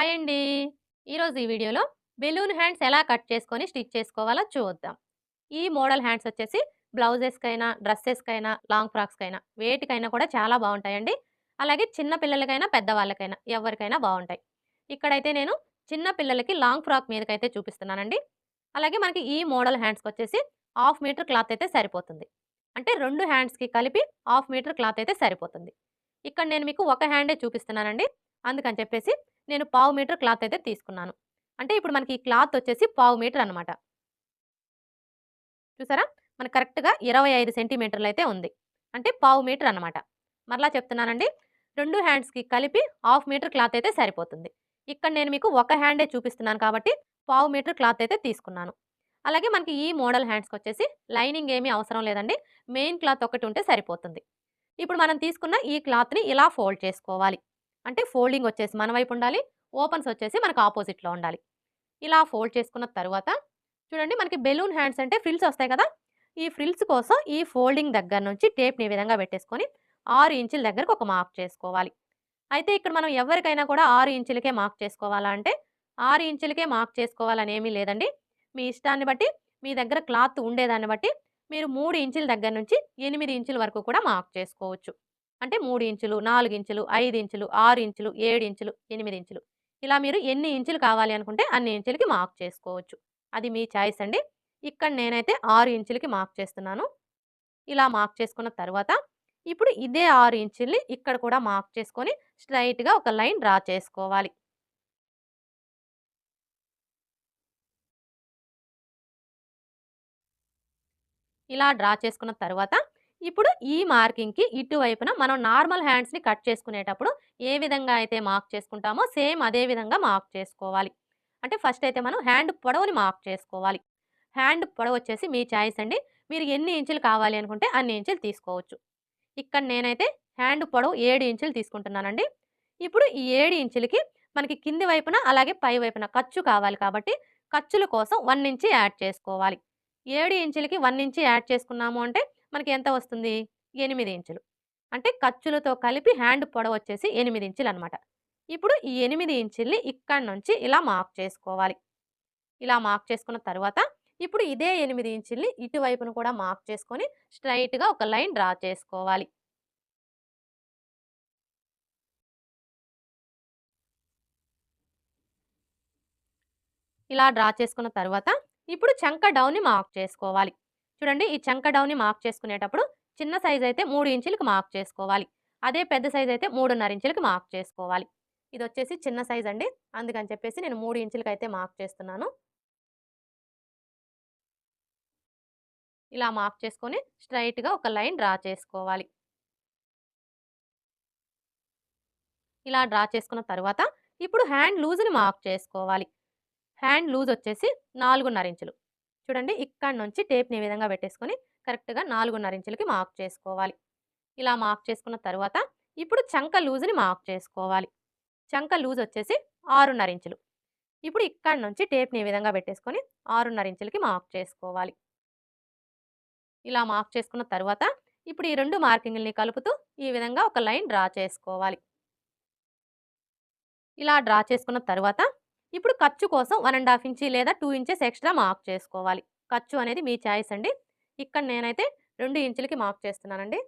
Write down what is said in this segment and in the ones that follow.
Hi అండి. ఈరోజు ఈ వీడియోలో బెలూన్ హ్యాండ్స్ ఎలా కట్ చేసుకొని స్టిచ్ చేసుకోవాలో చూద్దాం. ఈ మోడల్ హ్యాండ్స్ వచ్చేసి బ్లౌజెస్‌కైనా, డ్రెస్సెస్కైనా లాంగ్ ఫ్రాక్స్‌కైనా వేటికైనా కూడా చాలా బాగుంటాయండి అలాగే చిన్న పిల్లలకైనా, పెద్దవాళ్ళకైనా ఎవరికైనా బాగుంటాయి ఇక్కడైతే నేను చిన్న పిల్లలకి లాంగ్ ఫ్రాక్ మీదకైతే చూపిస్తున్నానండి. అలాగే మనకి ఈ మోడల్ హ్యాండ్స్కి వచ్చేసి హాఫ్ మీటర్ క్లాత్ అయితే సరిపోతుంది. అంటే రెండు హ్యాండ్స్‌కి కలిపి హాఫ్ మీటర్ క్లాత్ అయితే సరిపోతుంది. ఇక్కడ నేను మీకు ఒక హ్యాండే చూపిస్తున్నానండి. అందుకని చెప్పేసి నేను పావు మీటర్ క్లాత్ అయితే తీసుకున్నాను. అంటే ఇప్పుడు మనకి ఈ క్లాత్ వచ్చేసి పావు మీటర్ అనమాట. చూసారా? మనకు కరెక్ట్‌గా ఇరవై ఐదు సెంటీమీటర్లు అయితే ఉంది. అంటే పావు మీటర్ అనమాట. మరలా చెప్తున్నానండి. రెండు హ్యాండ్స్‌కి కలిపి హాఫ్ మీటర్ క్లాత్ అయితే సరిపోతుంది. ఇక్కడ నేను మీకు ఒక హ్యాండే చూపిస్తున్నాను కాబట్టి పావు మీటర్ క్లాత్ అయితే తీసుకున్నాను. అలాగే మనకి ఈ మోడల్ హ్యాండ్స్కి వచ్చేసి లైనింగ్ ఏమీ అవసరం లేదండి. మెయిన్ క్లాత్ ఒకటి ఉంటే సరిపోతుంది. ఇప్పుడు మనం తీసుకున్న ఈ క్లాత్‌ని ఇలా ఫోల్డ్ చేసుకోవాలి. అంటే ఫోల్డింగ్ వచ్చేసి మన వైపు ఉండాలి. ఓపెన్స్ వచ్చేసి మనకు ఆపోజిట్‌లో ఉండాలి. ఇలా ఫోల్డ్ చేసుకున్న తర్వాత చూడండి మనకి బెలూన్ హ్యాండ్స్ అంటే ఫ్రిల్స్ వస్తాయి కదా! ఈ ఫ్రిల్స్ కోసం ఈ ఫోల్డింగ్ దగ్గర నుంచి టేప్‌ని ఈ విధంగా పెట్టేసుకొని ఆరు ఇంచుల దగ్గరకు ఒక మార్క్ చేసుకోవాలి. అయితే ఇక్కడ మనం ఎవరికైనా కూడా ఆరు ఇంచులకే మార్క్ చేసుకోవాలా అంటే ఆరు ఇంచులకే మార్క్ చేసుకోవాలని ఏమీ లేదండి. మీ ఇష్టాన్ని బట్టి మీ దగ్గర క్లాత్ ఉండేదాన్ని బట్టి మీరు మూడు ఇంచుల దగ్గర నుంచి ఎనిమిది ఇంచుల వరకు కూడా మార్క్ చేసుకోవచ్చు. అంటే మూడు ఇంచులు, నాలుగు ఇంచులు, ఐదు ఇంచులు, ఆరు ఇంచులు, ఏడు ఇంచులు, ఎనిమిది ఇంచులు. ఇలా మీరు ఎన్ని ఇంచులు కావాలి అనుకుంటే అన్ని ఇంచులకి మార్క్ చేసుకోవచ్చు. అది మీ చాయిస్ అండి. ఇక్కడ నేనైతే ఆరు ఇంచులకి మార్క్ చేస్తున్నాను. ఇలా మార్క్ చేసుకున్న తర్వాత ఇప్పుడు ఇదే ఆరు ఇంచుల్ని ఇక్కడ కూడా మార్క్ చేసుకొని స్ట్రైట్గా ఒక లైన్ డ్రా చేసుకోవాలి. ఇలా డ్రా చేసుకున్న తర్వాత ఇప్పుడు ఈ మార్కింగ్‌కి ఇటువైపున మనం నార్మల్ హ్యాండ్స్‌ని కట్ చేసుకునేటప్పుడు ఏ విధంగా అయితే మార్క్ చేసుకుంటామో సేమ్ అదే విధంగా మార్క్ చేసుకోవాలి. అంటే ఫస్ట్ అయితే మనం హ్యాండ్ పొడవుని మార్క్ చేసుకోవాలి. హ్యాండ్ పొడవు వచ్చేసి మీ ఛాయిస్ అండి. మీరు ఎన్ని ఇంచులు కావాలి అనుకుంటే అన్ని ఇంచులు తీసుకోవచ్చు. ఇక్కడ నేనైతే హ్యాండ్ పొడవు ఏడు ఇంచులు తీసుకుంటున్నానండి. ఇప్పుడు ఈ ఏడు ఇంచులకి మనకి కింది వైపున అలాగే పై వైపున ఖర్చు కావాలి కాబట్టి ఖర్చుల కోసం వన్ ఇంచి యాడ్ చేసుకోవాలి. ఏడు ఇంచులకి వన్ ఇంచి యాడ్ చేసుకున్నాము అంటే మనకి ఎంత వస్తుంది? ఎనిమిది ఇంచులు. అంటే ఖర్చులతో కలిపి హ్యాండ్ పొడవు వచ్చేసి 8 ఇంచులనమాట. ఇప్పుడు ఈ ఎనిమిది ఇంచుల్ని ఇక్కడి నుంచి ఇలా మార్క్ చేసుకోవాలి. ఇలా మార్క్ చేసుకున్న తర్వాత ఇప్పుడు ఇదే ఎనిమిది ఇంచుల్ని ఇటువైపున కూడా మార్క్ చేసుకొని స్ట్రైట్గా ఒక లైన్ డ్రా చేసుకోవాలి. ఇలా డ్రా చేసుకున్న తర్వాత ఇప్పుడు చంక డౌన్‌ని మార్క్ చేసుకోవాలి. చూడండి ఈ చంక డౌన్‌ని మార్క్ చేసుకునేటప్పుడు చిన్న సైజ్ అయితే మూడు ఇంచులకి మార్క్ చేసుకోవాలి. అదే పెద్ద సైజ్ అయితే 3.5 ఇంచులకి మార్క్ చేసుకోవాలి. ఇది వచ్చేసి చిన్న సైజ్ అండి. అందుకని చెప్పేసి నేను మూడు ఇంచులకి అయితే మార్క్ చేస్తున్నాను. ఇలా మార్క్ చేసుకొని స్ట్రైట్గా ఒక లైన్ డ్రా చేసుకోవాలి. ఇలా డ్రా చేసుకున్న తర్వాత ఇప్పుడు హ్యాండ్ లూజ్‌ని మార్క్ చేసుకోవాలి. హ్యాండ్ లూజ్ వచ్చేసి 4.5 ఇంచులు. చూడండి ఇక్కడ నుంచి టేప్‌ని ఈ విధంగా పెట్టేసుకొని కరెక్ట్‌గా 4.5 ఇంచులకి మార్క్ చేసుకోవాలి. ఇలా మార్క్ చేసుకున్న తర్వాత ఇప్పుడు చంక లూజ్‌ని మార్క్ చేసుకోవాలి. చంక లూజ్ వచ్చేసి 6.5 ఇంచులు. ఇప్పుడు ఇక్కడ నుంచి టేప్‌ని ఈ విధంగా పెట్టేసుకొని 6.5 ఇంచులకి మార్క్ చేసుకోవాలి. ఇలా మార్క్ చేసుకున్న తర్వాత ఇప్పుడు ఈ రెండు మార్కింగ్ని కలుపుతూ ఈ విధంగా ఒక లైన్ డ్రా చేసుకోవాలి. ఇలా డ్రా చేసుకున్న తర్వాత ఇప్పుడు ఖర్చు కోసం వన్ అండ్ హాఫ్ ఇంచి లేదా టూ ఇంచెస్ ఎక్స్‌ట్రా మార్క్ చేసుకోవాలి. ఖర్చు అనేది మీ ఛాయిస్ అండి. ఇక్కడ నేనైతే రెండు ఇంచులకి మార్క్ చేస్తున్నానండి.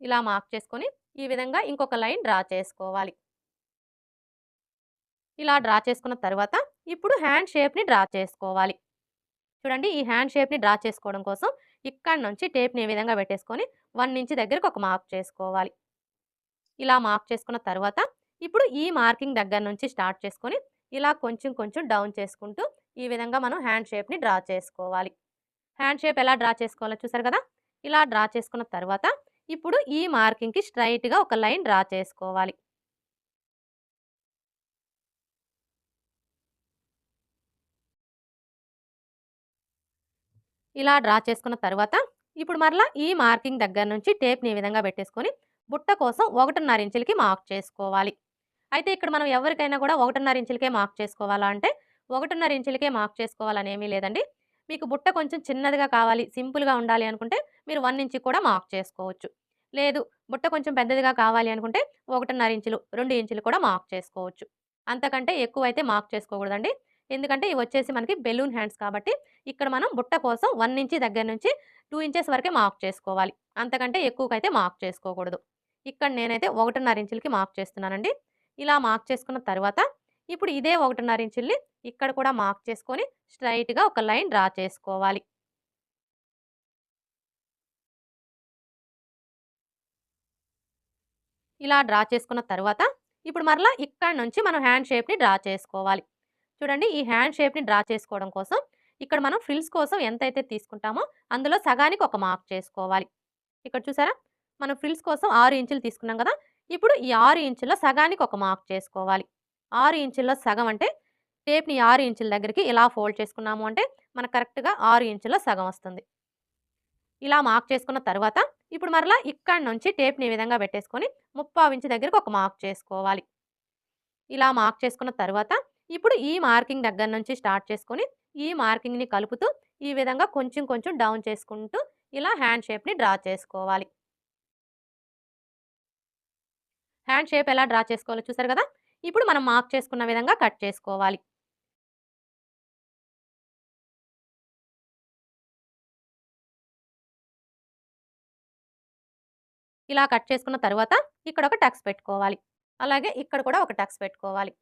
ఇలా మార్క్ చేసుకొని ఈ విధంగా ఇంకొక లైన్ డ్రా చేసుకోవాలి. ఇలా డ్రా చేసుకున్న తర్వాత ఇప్పుడు హ్యాండ్ షేప్‌ని డ్రా చేసుకోవాలి. చూడండి ఈ హ్యాండ్ షేప్‌ని డ్రా చేసుకోవడం కోసం ఇక్కడ నుంచి టేప్‌ని ఈ విధంగా పెట్టేసుకొని వన్ ఇంచ్ దగ్గరకు ఒక మార్క్ చేసుకోవాలి. ఇలా మార్క్ చేసుకున్న తర్వాత ఇప్పుడు ఈ మార్కింగ్ దగ్గర నుంచి స్టార్ట్ చేసుకొని ఇలా కొంచెం కొంచెం డౌన్ చేసుకుంటూ ఈ విధంగా మనం హ్యాండ్ షేప్‌ని డ్రా చేసుకోవాలి. హ్యాండ్ షేప్ ఎలా డ్రా చేసుకోవాలో చూసారు కదా! ఇలా డ్రా చేసుకున్న తర్వాత ఇప్పుడు ఈ మార్కింగ్‌కి స్ట్రైట్గా ఒక లైన్ డ్రా చేసుకోవాలి. ఇలా డ్రా చేసుకున్న తర్వాత ఇప్పుడు మరలా ఈ మార్కింగ్ దగ్గర నుంచి టేప్‌ని ఈ విధంగా పెట్టేసుకొని బుట్ట కోసం 1.5 ఇంచులకి మార్క్ చేసుకోవాలి. అయితే ఇక్కడ మనం ఎవరికైనా కూడా 1.5 ఇంచులకే మార్క్ చేసుకోవాలా అంటే 1.5 ఇంచులకే మార్క్ చేసుకోవాలని ఏమీ లేదండి. మీకు బుట్ట కొంచెం చిన్నదిగా కావాలి, సింపుల్‌గా ఉండాలి అనుకుంటే మీరు వన్ ఇంచ్‌కి కూడా మార్క్ చేసుకోవచ్చు. లేదు బుట్ట కొంచెం పెద్దదిగా కావాలి అనుకుంటే ఒకటిన్నర ఇంచులు రెండు ఇంచులు కూడా మార్క్ చేసుకోవచ్చు అంతకంటే ఎక్కువ అయితే మార్క్ చేసుకోకూడదండి ఎందుకంటే ఇవి వచ్చేసి మనకి బెలూన్ హ్యాండ్స్ కాబట్టి ఇక్కడ మనం బుట్ట కోసం వన్ ఇంచి దగ్గర నుంచి టూ ఇంచెస్ వరకే మార్క్ చేసుకోవాలి అంతకంటే ఎక్కువకైతే మార్క్ చేసుకోకూడదు ఇక్కడ నేనైతే ఒకటిన్నర ఇంచులకి మార్క్ చేస్తున్నానండి. ఇలా మార్క్ చేసుకున్న తర్వాత ఇప్పుడు ఇదే ఒకటిన్నర ఇంచుల్ని ఇక్కడ కూడా మార్క్ చేసుకొని స్ట్రైట్గా ఒక లైన్ డ్రా చేసుకోవాలి. ఇలా డ్రా చేసుకున్న తర్వాత ఇప్పుడు మరలా ఇక్కడ నుంచి మనం హ్యాండ్ షేప్ని డ్రా చేసుకోవాలి. చూడండి ఈ హ్యాండ్ షేప్ని డ్రా చేసుకోవడం కోసం ఇక్కడ మనం ఫ్రిల్స్ కోసం ఎంతైతే తీసుకుంటామో అందులో సగానికి ఒక మార్క్ చేసుకోవాలి. ఇక్కడ చూసారా? మనం ఫ్రిల్స్ కోసం ఆరు ఇంచులు తీసుకున్నాం కదా! ఇప్పుడు ఈ ఆరు ఇంచుల్లో సగానికి ఒక మార్క్ చేసుకోవాలి. ఆరు ఇంచుల్లో సగం అంటే టేప్ని ఆరు ఇంచుల దగ్గరికి ఇలా ఫోల్డ్ చేసుకున్నాము అంటే మనకు కరెక్ట్గా ఆరు ఇంచుల్లో సగం వస్తుంది. ఇలా మార్క్ చేసుకున్న తర్వాత ఇప్పుడు మరలా ఇక్కడ నుంచి టేప్ని ఈ విధంగా పెట్టేసుకొని ముప్పావు ఇంచు దగ్గరికి ఒక మార్క్ చేసుకోవాలి. ఇలా మార్క్ చేసుకున్న తర్వాత ఇప్పుడు ఈ మార్కింగ్ దగ్గర నుంచి స్టార్ట్ చేసుకొని ఈ మార్కింగ్ని కలుపుతూ ఈ విధంగా కొంచెం కొంచెం డౌన్ చేసుకుంటూ ఇలా హ్యాండ్ షేప్ని డ్రా చేసుకోవాలి. హ్యాండ్ షేప్ ఎలా డ్రా చేసుకోవాలో చూసారు కదా? ఇప్పుడు మనం మార్క్ చేసుకున్న విధంగా కట్ చేసుకోవాలి. ఇలా కట్ చేసుకున్న తర్వాత ఇక్కడ ఒక టక్స్ పెట్టుకోవాలి. అలాగే ఇక్కడ కూడా ఒక టక్స్ పెట్టుకోవాలి.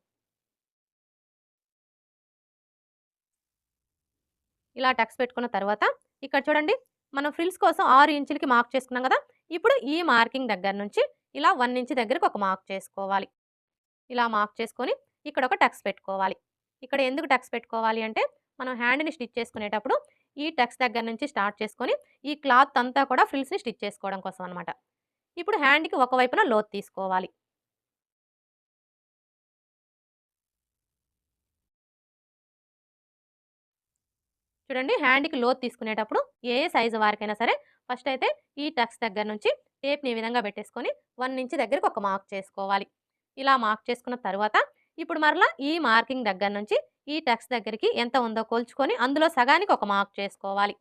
ఇలా టక్స్ పెట్టుకున్న తర్వాత ఇక్కడ చూడండి మనం ఫ్రిల్స్ కోసం ఆరు ఇంచులకి మార్క్ చేసుకున్నాం కదా? ఇప్పుడు ఈ మార్కింగ్ దగ్గర నుంచి ఇలా వన్ ఇంచ్ దగ్గరకు ఒక మార్క్ చేసుకోవాలి. ఇలా మార్క్ చేసుకొని ఇక్కడ ఒక టక్స్ పెట్టుకోవాలి. ఇక్కడ ఎందుకు టక్స్ పెట్టుకోవాలి అంటే మనం హ్యాండ్ని స్టిచ్ చేసుకునేటప్పుడు ఈ టక్స్ దగ్గర నుంచి స్టార్ట్ చేసుకొని ఈ క్లాత్ అంతా కూడా ఫ్రిల్స్ని స్టిచ్ చేసుకోవడం కోసం అనమాట ఇప్పుడు హ్యాండ్కి ఒకవైపున లోత్ తీసుకోవాలి. చూడండి హ్యాండ్కి లోత్ తీసుకునేటప్పుడు ఏ సైజు వారికైనా సరే ఫస్ట్ అయితే ఈ టక్స్ దగ్గర నుంచి టేప్ని ఈ విధంగా పెట్టేసుకొని వన్ ఇంచ్ దగ్గరికి ఒక మార్క్ చేసుకోవాలి. ఇలా మార్క్ చేసుకున్న తర్వాత ఇప్పుడు మరలా ఈ మార్కింగ్ దగ్గర నుంచి ఈ టక్స్ దగ్గరికి ఎంత ఉందో కొలుచుకొని అందులో సగానికి ఒక మార్క్ చేసుకోవాలి.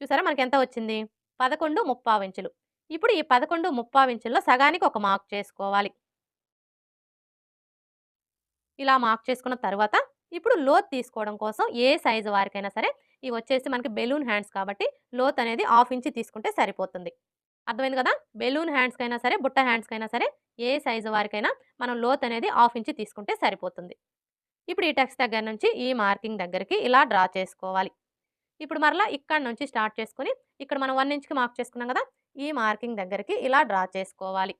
చూసారా మనకి ఎంత వచ్చింది? పదకొండు ముప్పావు ఇంచులు. ఇప్పుడు ఈ పదకొండు ముప్పావు ఇంచుల్లో సగానికి ఒక మార్క్ చేసుకోవాలి. ఇలా మార్క్ చేసుకున్న తర్వాత ఇప్పుడు లోత్ తీసుకోవడం కోసం ఏ సైజు వారికైనా సరే ఇవి వచ్చేసి మనకి బెలూన్ హ్యాండ్స్ కాబట్టి లోత్ అనేది హాఫ్ ఇంచి తీసుకుంటే సరిపోతుంది. అర్థమైంది కదా? బెలూన్ హ్యాండ్స్కైనా సరే బుట్ట హ్యాండ్స్కైనా సరే ఏ సైజు వారికైనా మనం లోత్ అనేది హాఫ్ ఇంచి తీసుకుంటే సరిపోతుంది. ఇప్పుడు ఈ టెక్స్ట్ దగ్గర నుంచి ఈ మార్కింగ్ దగ్గరికి ఇలా డ్రా చేసుకోవాలి. ఇప్పుడు మరలా ఇక్కడ నుంచి స్టార్ట్ చేసుకుని ఇక్కడ మనం వన్ ఇంచ్కి మార్క్ చేసుకున్నాం కదా? ఈ మార్కింగ్ దగ్గరికి ఇలా డ్రా చేసుకోవాలి.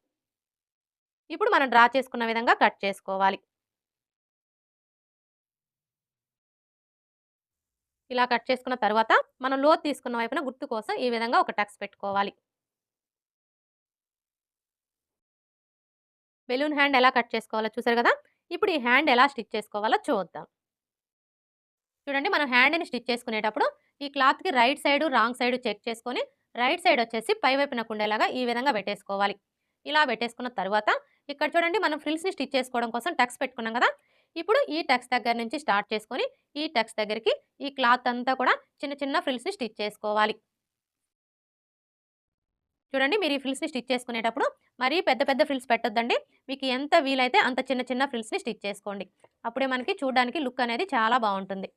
ఇప్పుడు మనం డ్రా చేసుకున్న విధంగా కట్ చేసుకోవాలి. ఇలా కట్ చేసుకున్న తర్వాత మనం లోత్ తీసుకున్న వైపున గుర్తు కోసం ఈ విధంగా ఒక టక్స్ పెట్టుకోవాలి. బెలూన్ హ్యాండ్ ఎలా కట్ చేసుకోవాలో చూసారు కదా? ఇప్పుడు ఈ హ్యాండ్ ఎలా స్టిచ్ చేసుకోవాలో చూద్దాం. చూడండి మనం హ్యాండ్ని స్టిచ్ చేసుకునేటప్పుడు ఈ క్లాత్కి right side wrong side check చేసుకొని రైట్ సైడ్ వచ్చేసి పై వైపున కుండేలాగా ఈ విధంగా పెట్టేసుకోవాలి. ఇలా పెట్టేసుకున్న తర్వాత ఇక్కడ చూడండి మనం ఫ్రిల్స్ని స్టిచ్ చేసుకోవడం కోసం టక్స్ పెట్టుకున్నాం కదా? ఇప్పుడు ఈ టక్స్ దగ్గర నుంచి స్టార్ట్ చేసుకొని ఈ టక్స్ దగ్గరికి ఈ క్లాత్ అంతా కూడా చిన్న చిన్న ఫ్రిల్స్ని స్టిచ్ చేసుకోవాలి. చూడండి మీరు ఈ ఫ్రిల్స్ని స్టిచ్ చేసుకునేటప్పుడు మరీ పెద్ద పెద్ద ఫ్రిల్స్ పెట్టొద్దండి. మీకు ఎంత వీలైతే అంత చిన్న చిన్న ఫ్రిల్స్ని స్టిచ్ చేసుకోండి. అప్పుడే మనకి చూడడానికి లుక్ అనేది చాలా బాగుంటుంది.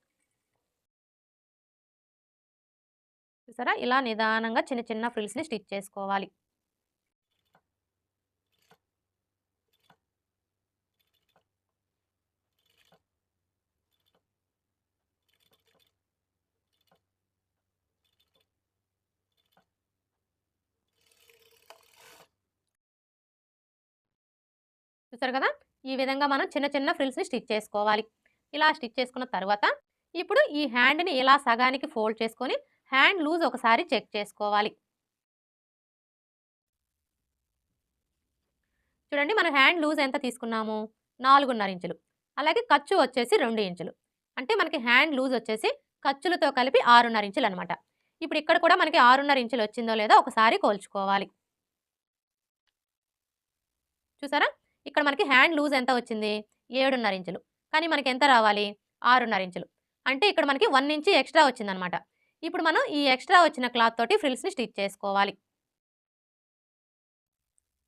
చూసారా? ఇలా నిదానంగా చిన్న చిన్న ఫ్రిల్స్ని స్టిచ్ చేసుకోవాలి. చూసారు కదా? ఈ విధంగా మనం చిన్న చిన్న ఫ్రిల్స్ని స్టిచ్ చేసుకోవాలి. ఇలా స్టిచ్ చేసుకున్న తర్వాత ఇప్పుడు ఈ హ్యాండ్ని ఇలా సగానికి ఫోల్డ్ చేసుకొని హ్యాండ్ లూజ్ ఒకసారి చెక్ చేసుకోవాలి. చూడండి మనం హ్యాండ్ లూజ్ ఎంత తీసుకున్నాము? నాలుగున్నర ఇంచులు. అలాగే ఖర్చు వచ్చేసి రెండు ఇంచులు. అంటే మనకి హ్యాండ్ లూజ్ వచ్చేసి ఖర్చులతో కలిపి ఆరున్నర ఇంచులు అనమాట ఇప్పుడు ఇక్కడ కూడా మనకి ఆరున్నర ఇంచులు వచ్చిందో లేదో ఒకసారి కోల్చుకోవాలి. చూసారా? ఇక్కడ మనకి హ్యాండ్ లూజ్ ఎంత వచ్చింది? ఏడున్నర ఇంచులు. కానీ మనకి ఎంత రావాలి? ఆరున్నర ఇంచులు. అంటే ఇక్కడ మనకి వన్ ఇంచు ఎక్స్ట్రా వచ్చిందనమాట. ఇప్పుడు మనం ఈ ఎక్స్ట్రా వచ్చిన క్లాత్ తోటి ఫ్రిల్స్ని స్టిచ్ చేసుకోవాలి.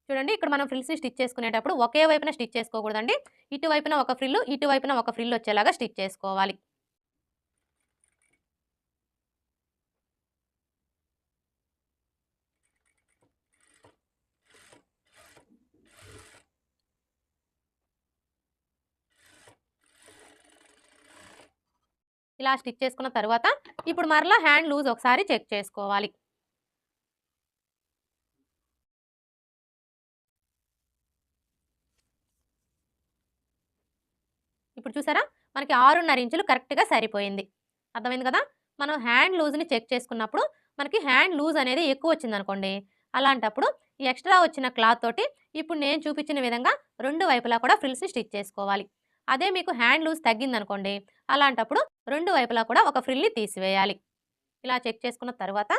చూడండి ఇక్కడ మనం ఫ్రిల్స్ని స్టిచ్ చేసుకునేటప్పుడు ఒకే వైపున స్టిచ్ చేసుకోకూడదండి. ఇటువైపున ఒక ఫ్రిల్ ఇటువైపున ఒక ఫ్రిల్ వచ్చేలాగా స్టిచ్ చేసుకోవాలి. ఇలా స్టిచ్ చేసుకున్న తర్వాత ఇప్పుడు మరలా హ్యాండ్ లూజ్ ఒకసారి చెక్ చేసుకోవాలి. ఇప్పుడు చూసారా? మనకి ఆరున్నర ఇంచులు కరెక్ట్గా సరిపోయింది. అర్థమైంది కదా? మనం హ్యాండ్ లూజ్ని చెక్ చేసుకున్నప్పుడు మనకి హ్యాండ్ లూజ్ అనేది ఎక్కువ వచ్చింది అనుకోండి. అలాంటప్పుడు ఈ ఎక్స్ట్రా వచ్చిన క్లాత్ తోటి ఇప్పుడు నేను చూపించిన విధంగా రెండు వైపులా కూడా ఫ్రిల్స్ని స్టిచ్ చేసుకోవాలి. అదే మీకు హ్యాండ్ లూజ్ తగ్గిందనుకోండి అలాంటప్పుడు రెండు వైపులా కూడా ఒక ఫ్రిల్ని తీసివేయాలి. ఇలా చెక్ చేసుకున్న తర్వాత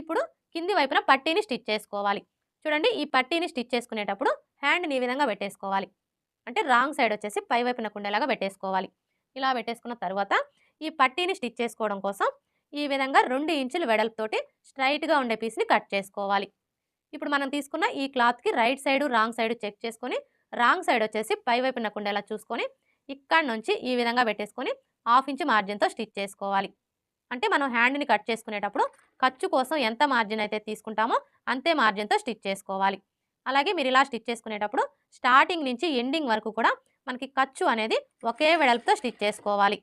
ఇప్పుడు కింది వైపున పట్టీని స్టిచ్ చేసుకోవాలి. చూడండి ఈ పట్టీని స్టిచ్ చేసుకునేటప్పుడు హ్యాండ్ని ఈ విధంగా పెట్టేసుకోవాలి. అంటే రాంగ్ సైడ్ వచ్చేసి పై వైపున కుండేలాగా పెట్టేసుకోవాలి. ఇలా పెట్టేసుకున్న తర్వాత ఈ పట్టీని స్టిచ్ చేసుకోవడం కోసం ఈ విధంగా రెండు ఇంచులు వెడల్పుతోటి స్ట్రైట్గా ఉండే పీస్ని కట్ చేసుకోవాలి. ఇప్పుడు మనం తీసుకున్న ఈ క్లాత్కి right side wrong side check చేసుకొని రాంగ్ సైడ్ వచ్చేసి పై వైపున కుండేలా చూసుకొని ఇక్కడ నుంచి ఈ విధంగా పెట్టేసుకొని హాఫ్ ఇంచ్ మార్జిన్తో స్టిచ్ చేసుకోవాలి. అంటే మనం హ్యాండ్ని కట్ చేసుకునేటప్పుడు ఖర్చు కోసం ఎంత మార్జిన్ అయితే తీసుకుంటామో అంతే మార్జిన్తో స్టిచ్ చేసుకోవాలి. అలాగే మీరు ఇలా స్టిచ్ చేసుకునేటప్పుడు స్టార్టింగ్ నుంచి ఎండింగ్ వరకు కూడా మనకి ఖర్చు అనేది ఒకే వెడల్పుతో స్టిచ్ చేసుకోవాలి.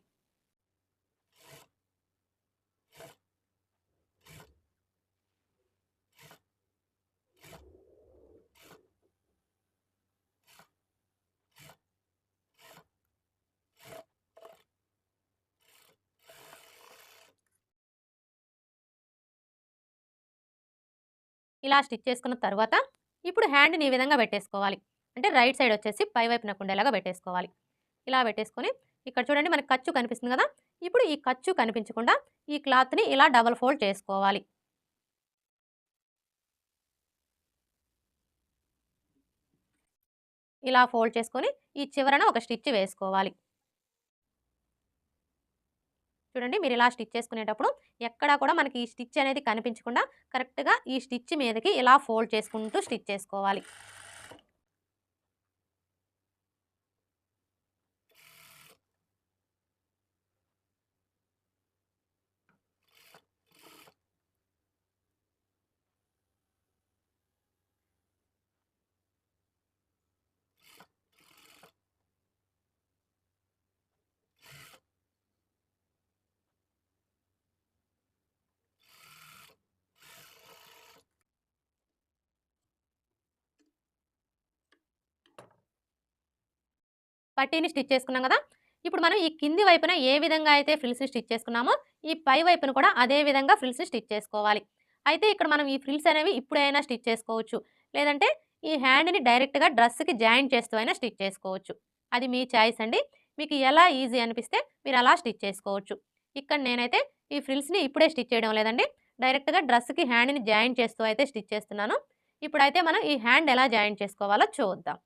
ఇలా స్టిచ్ చేసుకున్న తర్వాత ఇప్పుడు హ్యాండ్ని ఈ విధంగా పెట్టేసుకోవాలి. అంటే రైట్ సైడ్ వచ్చేసి పై వైపున ఉండేలాగా పెట్టేసుకోవాలి. ఇలా పెట్టేసుకొని ఇక్కడ చూడండి మనకి ఖర్చు కనిపిస్తుంది కదా? ఇప్పుడు ఈ ఖర్చు కనిపించకుండా ఈ క్లాత్ని ఇలా డబల్ ఫోల్డ్ చేసుకోవాలి. ఇలా ఫోల్డ్ చేసుకొని ఈ చివరన ఒక స్టిచ్ వేసుకోవాలి. చూడండి మీరు ఇలా స్టిచ్ చేసుకునేటప్పుడు ఎక్కడా కూడా మనకి ఈ స్టిచ్ అనేది కనిపించకుండా కరెక్ట్గా ఈ స్టిచ్ మీదకి ఇలా ఫోల్డ్ చేసుకుంటూ స్టిచ్ చేసుకోవాలి. పట్టీని స్టిచ్ చేసుకున్నాం కదా. ఇప్పుడు మనం ఈ కింది వైపున ఏ విధంగా అయితే ఫ్రిల్స్ స్టిచ్ చేసుకున్నామో ఈ పై వైపున కూడా అదే విధంగా ఫ్రిల్స్ స్టిచ్ చేసుకోవాలి. అయితే ఇక్కడ మనం ఈ ఫ్రిల్స్ అనేవి ఇప్పుడైనా స్టిచ్ చేసుకోవచ్చు. లేదంటే ఈ హ్యాండ్ని డైరెక్ట్గా డ్రెస్కి జాయింట్ చేస్తూ అయినా స్టిచ్ చేసుకోవచ్చు. అది మీ చాయిస్ అండి. మీకు ఎలా ఈజీ అనిపిస్తే మీరు అలా స్టిచ్ చేసుకోవచ్చు. ఇక్కడ నేనైతే ఈ ఫ్రిల్స్ని ఇప్పుడే స్టిచ్ చేయడం లేదండి. డైరెక్ట్గా డ్రెస్కి హ్యాండ్ని జాయింట్ చేస్తూ అయితే స్టిచ్ చేస్తున్నాను. ఇప్పుడైతే మనం ఈ హ్యాండ్ ఎలా జాయింట్ చేసుకోవాలో చూద్దాం.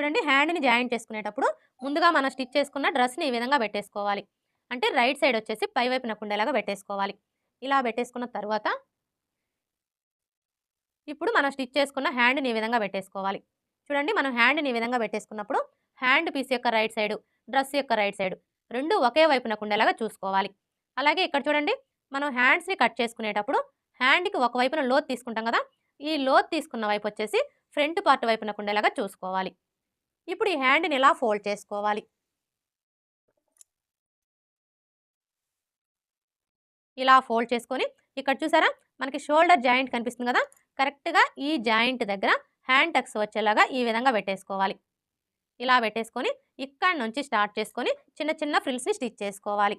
చూడండి హ్యాండ్ని జాయింట్ చేసుకునేటప్పుడు ముందుగా మనం స్టిచ్ చేసుకున్న డ్రెస్ని ఈ విధంగా పెట్టేసుకోవాలి. అంటే రైట్ సైడ్ వచ్చేసి పై వైపున కుండేలాగా పెట్టేసుకోవాలి. ఇలా పెట్టేసుకున్న తర్వాత ఇప్పుడు మనం స్టిచ్ చేసుకున్న హ్యాండ్ని ఈ విధంగా పెట్టేసుకోవాలి. చూడండి మనం హ్యాండ్ని ఈ విధంగా పెట్టేసుకున్నప్పుడు హ్యాండ్ పీస్ యొక్క రైట్ సైడ్ డ్రెస్ యొక్క రైట్ సైడ్ రెండు ఒకే వైపున కుండేలాగా చూసుకోవాలి. అలాగే ఇక్కడ చూడండి మనం హ్యాండ్స్ని కట్ చేసుకునేటప్పుడు హ్యాండ్కి ఒక వైపున లోత్ తీసుకుంటాం కదా ఈ లోత్ తీసుకున్న వైపు వచ్చేసి ఫ్రంట్ పార్ట్ వైపున కుండేలాగా చూసుకోవాలి. ఇప్పుడు ఈ హ్యాండ్ని ఇలా ఫోల్డ్ చేసుకోవాలి? ఇలా ఫోల్డ్ చేసుకొని ఇక్కడ చూసారా? మనకి షోల్డర్ జాయింట్ కనిపిస్తుంది కదా? కరెక్ట్గా ఈ జాయింట్ దగ్గర హ్యాండ్ టక్స్ వచ్చేలాగా ఈ విధంగా పెట్టేసుకోవాలి. ఇలా పెట్టేసుకొని ఇక్కడ నుంచి స్టార్ట్ చేసుకొని చిన్న చిన్న ఫ్రిల్స్ని స్టిచ్ చేసుకోవాలి.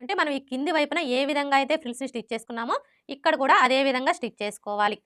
అంటే మనం ఈ కింది వైపున ఏ విధంగా అయితే ఫ్రిల్స్ని స్టిచ్ చేసుకున్నామో ఇక్కడ కూడా అదే విధంగా స్టిచ్ చేసుకోవాలి.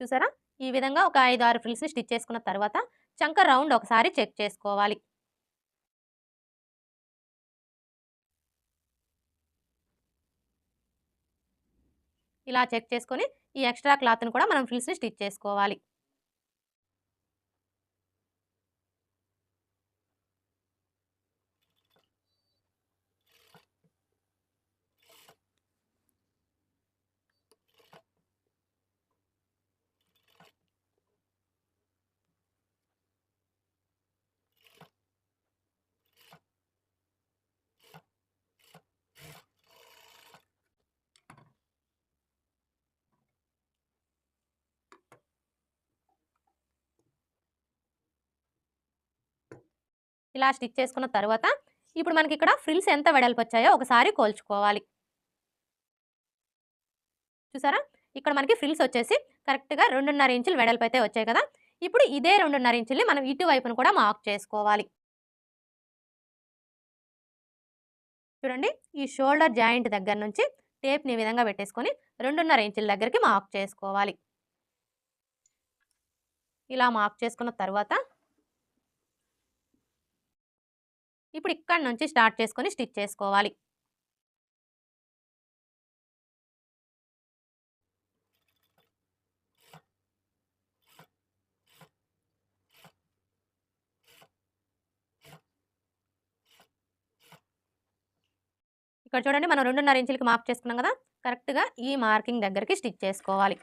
చూసారా? ఈ విధంగా ఒక ఐదు ఆరు ఫ్రిల్స్ని స్టిచ్ చేసుకున్న తర్వాత చంక రౌండ్ ఒకసారి చెక్ చేసుకోవాలి. ఇలా చెక్ చేసుకొని ఈ ఎక్స్ట్రా క్లాత్ని కూడా మనం ఫ్రిల్స్ని స్టిచ్ చేసుకోవాలి. ఇలా స్టిచ్ చేసుకున్న తర్వాత ఇప్పుడు మనకి ఇక్కడ ఫ్రిల్స్ ఎంత వెడల్పు వచ్చాయో ఒకసారి కోల్చుకోవాలి. చూసారా? ఇక్కడ మనకి ఫ్రిల్స్ వచ్చేసి కరెక్ట్గా రెండున్నర ఇంచులు వెడల్పు అయితే వచ్చాయి కదా? ఇప్పుడు ఇదే రెండున్నర ఇంచుల్ని మనం ఇటువైపును కూడా మార్క్ చేసుకోవాలి. చూడండి ఈ షోల్డర్ జాయింట్ దగ్గర నుంచి టేప్ని ఈ విధంగా పెట్టేసుకొని రెండున్నర ఇంచుల దగ్గరికి మార్క్ చేసుకోవాలి. ఇలా మార్క్ చేసుకున్న తర్వాత ఇప్పుడు ఇక్కడ నుంచి స్టార్ట్ చేసుకొని స్టిచ్ చేసుకోవాలి. ఇక్కడ చూడండి మనం రెండున్నర ఇంచులకి మార్క్ చేసుకున్నాం కదా కరెక్ట్గా ఈ మార్కింగ్ దగ్గరికి స్టిచ్ చేసుకోవాలి.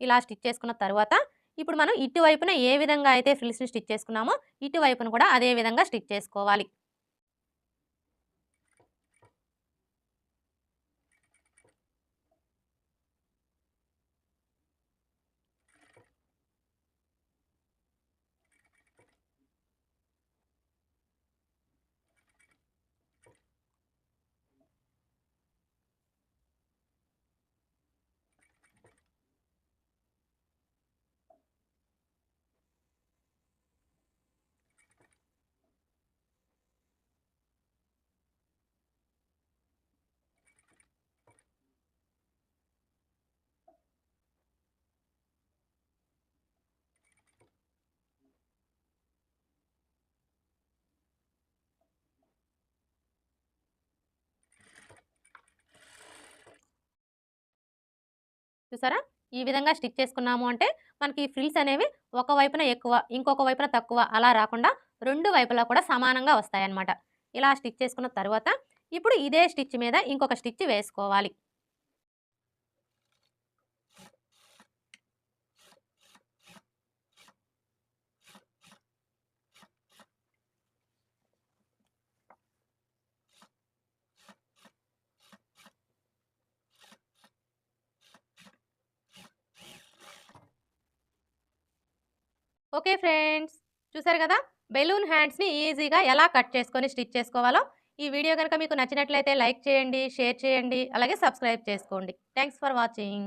ఇలా స్టిచ్ చేసుకున్న తర్వాత ఇప్పుడు మనం ఇటువైపున ఏ విధంగా అయితే ఫ్రిల్స్ని స్టిచ్ చేసుకున్నామో ఇటువైపున కూడా అదే విధంగా స్టిచ్ చేసుకోవాలి. చూసారా? ఈ విధంగా స్టిచ్ చేసుకున్నాము అంటే మనకి ఫ్రిల్స్ అనేవి ఒక వైపున ఎక్కువ ఇంకొక వైపున తక్కువ అలా రాకుండా రెండు వైపులా కూడా సమానంగా వస్తాయన్నమాట. ఇలా స్టిచ్ చేసుకున్న తర్వాత ఇప్పుడు ఇదే స్టిచ్ మీద ఇంకొక స్టిచ్ వేసుకోవాలి. ఓకే ఫ్రెండ్స్ చూసారు కదా? బెలూన్ హ్యాండ్స్ని ఈజీగా ఎలా కట్ చేసుకొని స్టిచ్ చేసుకోవాలో ఈ వీడియో కనుక మీకు నచ్చినట్లయితే లైక్ చేయండి షేర్ చేయండి అలాగే సబ్స్క్రైబ్ చేసుకోండి. Thanks for watching.